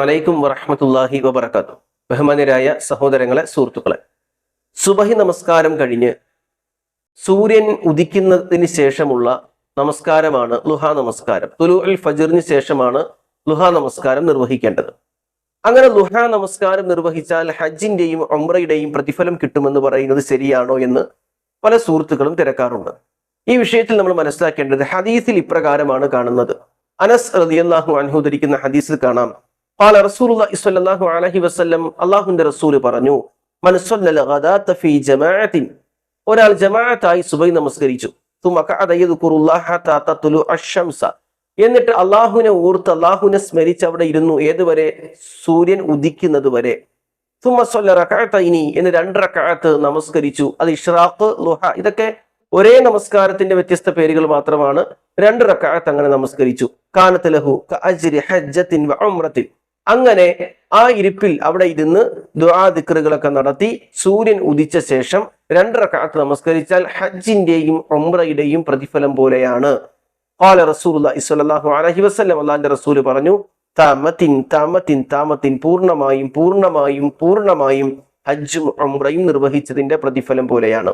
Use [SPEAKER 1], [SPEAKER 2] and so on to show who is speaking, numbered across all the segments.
[SPEAKER 1] അലൈക്കും വറഹമത്തല്ലാഹി വബർക്കാത്തു ബഹുമാന്യരായ സഹോദരങ്ങളെ സുഹൃത്തുക്കളെ. സുബഹി നമസ്കാരം കഴിഞ്ഞ് സൂര്യൻ ഉദിക്കുന്നതിന് ശേഷമുള്ള നമസ്കാരമാണ് ലുഹാ നമസ്കാരം. തുലു അൽ ഫജറിന് ശേഷമാണ് ലുഹാ നമസ്കാരം നിർവഹിക്കേണ്ടത്. അങ്ങനെ ലുഹാ നമസ്കാരം നിർവഹിച്ചാൽ ഹജ്ജിന്റെയും ഒമ്രയുടെയും പ്രതിഫലം കിട്ടുമെന്ന് പറയുന്നത് ശരിയാണോ എന്ന് പല സുഹൃത്തുക്കളും തിരക്കാറുണ്ട്. ഈ വിഷയത്തിൽ നമ്മൾ മനസ്സിലാക്കേണ്ടത് ഹദീസിൽ ഇപ്രകാരമാണ് കാണുന്നത്. അനസ് റളിയല്ലാഹു അൻഹു ധരിക്കുന്ന ഹദീസിൽ കാണാം. قال رسول الله صلى الله عليه وسلم അള്ളാഹുന്റെ റസൂൽ പറഞ്ഞു من صلى الغداة في جماعة ഒരാൾ ജമാഅത്തായി സുബൈ നമസ്കരിച്ചു ثم قعد يذكر الله حتى تطلع الشمس എന്നിട്ട് അള്ളാഹുവിനെ ഓർത്ത് അള്ളാഹുവിനെ സ്മരിച്ച് അവിടെ ഇരുന്നു ഏതുവരെ സൂര്യൻ ഉദിക്കുന്നത് വരെ ثم صلى ركعتين എന്ന് രണ്ട് റക്അത്ത് നമസ്കരിച്ചു അത് ഇഷ്റാഖ് ലുഹ ഇതൊക്കെ ഒരേ നമസ്കാരത്തിന്റെ വ്യത്യസ്ത പേരുകൾ മാത്രമാണ് രണ്ട് റക്അത്ത് അങ്ങനെ നമസ്കരിച്ചു കാനത്ത് ലഹു കഅജ്രി ഹജ്ജത്തിൻ വ ഉംറത്തിൻ അങ്ങനെ ആ ഇരിപ്പിൽ അവിടെ ഇരുന്ന് ദുആ ദിക്റുകളൊക്കെ നടത്തി സൂര്യൻ ഉദിച്ച ശേഷം രണ്ട് റക്അത്ത് നമസ്കരിച്ചാൽ ഹജ്ജിന്റെയും ഉംറയുടെയും പ്രതിഫലം പോലെയാണ്. ഖാല റസൂലുള്ളാഹി സ്വല്ലല്ലാഹു അലൈഹി വസല്ലം അള്ളാന്റെ റസൂൽ പറഞ്ഞു താമത്തിൻ താമത്തിൻ താമത്തിൻ പൂർണമായും പൂർണമായും പൂർണമായും ഹജ്ജും ഉംറയും നിർവഹിച്ചതിന്റെ പ്രതിഫലം പോലെയാണ്.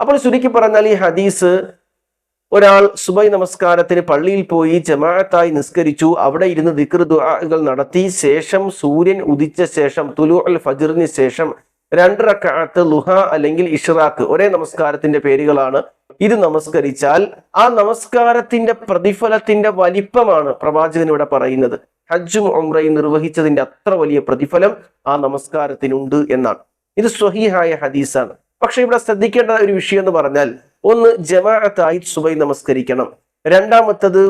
[SPEAKER 1] അപ്പോൾ ചുരുക്കി പറഞ്ഞാൽ ഈ ഹദീസ് ഒരാൾ സുബൈ നമസ്കാരത്തിന് പള്ളിയിൽ പോയി ജമാഅത്തായി നിസ്കരിച്ചു. അവിടെ ഇരുന്ന് ദിക്ർ ദുആകൾ നടത്തി. ശേഷം സൂര്യൻ ഉദിച്ച ശേഷം തുലു അൽ ഫജറിന് ശേഷം രണ്ടരക്കാലത്ത് ലുഹ അല്ലെങ്കിൽ ഇഷ്റാഖ് ഒരേ നമസ്കാരത്തിന്റെ പേരുകളാണ്. ഇത് നമസ്കരിച്ചാൽ ആ നമസ്കാരത്തിന്റെ പ്രതിഫലത്തിന്റെ വലിപ്പമാണ് പ്രവാചകൻ ഇവിടെ പറയുന്നത്. ഹജ്ജും ഒമ്രയും നിർവഹിച്ചതിന്റെ അത്ര വലിയ പ്രതിഫലം ആ നമസ്കാരത്തിനുണ്ട് എന്നാണ്. ഇത് സ്വഹീഹായ ഹദീസാണ്. പക്ഷെ ഇവിടെ ശ്രദ്ധിക്കേണ്ട ഒരു വിഷയം എന്ന് പറഞ്ഞാൽ ഒന്ന് ജമാഅത്തായി സുബൈ നമസ്കരിക്കണം. രണ്ടാമത്തത്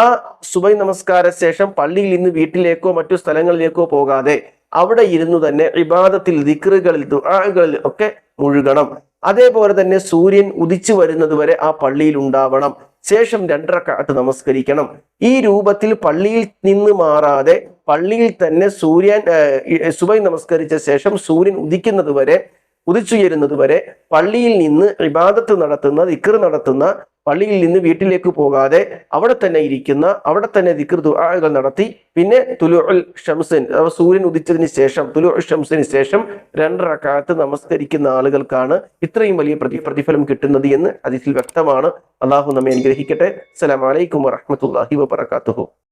[SPEAKER 1] ആ സുബൈ നമസ്കാര ശേഷം പള്ളിയിൽ നിന്ന് വീട്ടിലേക്കോ മറ്റു സ്ഥലങ്ങളിലേക്കോ പോകാതെ അവിടെ ഇരുന്നു തന്നെ ഇബാദത്തിൽ ദിക്റുകളിൽ ദുആകളിൽ ഒക്കെ മുഴുകണം. അതേപോലെ തന്നെ സൂര്യൻ ഉദിച്ചു വരുന്നത് വരെ ആ പള്ളിയിൽ ഉണ്ടാവണം. ശേഷം രണ്ടരക്കാലത്ത് നമസ്കരിക്കണം. ഈ രൂപത്തിൽ പള്ളിയിൽ നിന്ന് മാറാതെ പള്ളിയിൽ തന്നെ സൂര്യൻ സുബൈ നമസ്കരിച്ച ശേഷം സൂര്യൻ ഉദിക്കുന്നത് വരെ ഉദിച്ചുയരുന്നത് വരെ പള്ളിയിൽ നിന്ന് ഇബാദത്ത് നടത്തുന്ന ദിക്കർ നടത്തുന്ന പള്ളിയിൽ നിന്ന് വീട്ടിലേക്ക് പോകാതെ അവിടെ തന്നെ ഇരിക്കുന്ന അവിടെ തന്നെ ദിക്കർ ദുആകൾ നടത്തി. പിന്നെ തുലു ഷംസൻ സൂര്യൻ ഉദിച്ചതിന് ശേഷം തുലു ഷംസിന് ശേഷം രണ്ടരക്കാലത്ത് നമസ്കരിക്കുന്ന ആളുകൾക്കാണ് ഇത്രയും വലിയ പ്രതി പ്രതിഫലം കിട്ടുന്നത് എന്ന് അതിൽ വ്യക്തമാണ്. അള്ളാഹു നമ്മെ അനുഗ്രഹിക്കട്ടെ. അസ്സലാമലൈക്കും വറഹമത്തല്ലാഹി വബർക്കാത്തുഹു